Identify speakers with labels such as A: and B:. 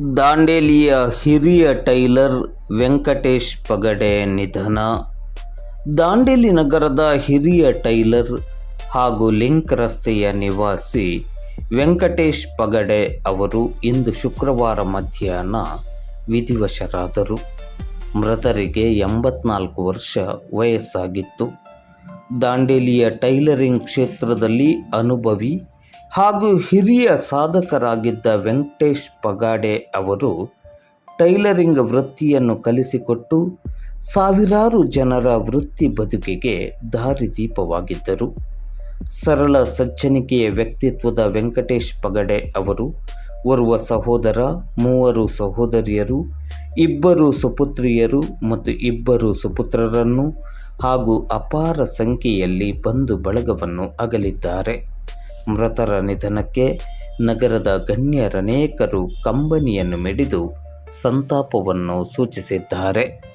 A: ದಾಂಡೇಲಿಯ ಹಿರಿಯ ಟೈಲರ್ ವೆಂಕಟೇಶ್ ಪಗಡೆ ನಿಧನ. ದಾಂಡೇಲಿ ನಗರದ ಹಿರಿಯ ಟೈಲರ್ ಹಾಗೂ ಲಿಂಕ್ ರಸ್ತೆಯ ನಿವಾಸಿ ವೆಂಕಟೇಶ್ ಪಗಡೆ ಅವರು ಇಂದು ಶುಕ್ರವಾರ ಮಧ್ಯಾಹ್ನ ವಿಧಿವಶರಾದರು. ಮೃತರಿಗೆ ಎಂಬತ್ನಾಲ್ಕು ವರ್ಷ ವಯಸ್ಸಾಗಿತ್ತು. ದಾಂಡೇಲಿಯ ಟೈಲರಿಂಗ್ ಕ್ಷೇತ್ರದಲ್ಲಿ ಅನುಭವಿ ಹಾಗೂ ಹಿರಿಯ ಸಾಧಕರಾಗಿದ್ದ ವೆಂಕಟೇಶ್ ಪಗಾಡೆ ಅವರು ಟೈಲರಿಂಗ್ ವೃತ್ತಿಯನ್ನು ಕಲಿಸಿಕೊಟ್ಟು ಸಾವಿರಾರು ಜನರ ವೃತ್ತಿ ಬದುಕಿಗೆ ದಾರಿದೀಪವಾಗಿದ್ದರು ಸರಳ ಸಜ್ಜನಿಕೆಯ ವ್ಯಕ್ತಿತ್ವದ ವೆಂಕಟೇಶ್ ಪಗಡೆ ಅವರು ಓರ್ವ ಸಹೋದರ, ಮೂವರು ಸಹೋದರಿಯರು, ಇಬ್ಬರು ಸುಪುತ್ರಿಯರು ಮತ್ತು ಇಬ್ಬರು ಸುಪುತ್ರರನ್ನು ಹಾಗೂ ಅಪಾರ ಸಂಖ್ಯೆಯಲ್ಲಿ ಬಂಧು ಬಳಗವನ್ನು ಅಗಲಿದ್ದಾರೆ. ಮೃತರ ನಿಧನಕ್ಕೆ ನಗರದ ಗಣ್ಯರನೇಕರು ಕಂಬನಿಯನ್ನು ಮಿಡಿದು ಸಂತಾಪವನ್ನು ಸೂಚಿಸಿದ್ದಾರೆ.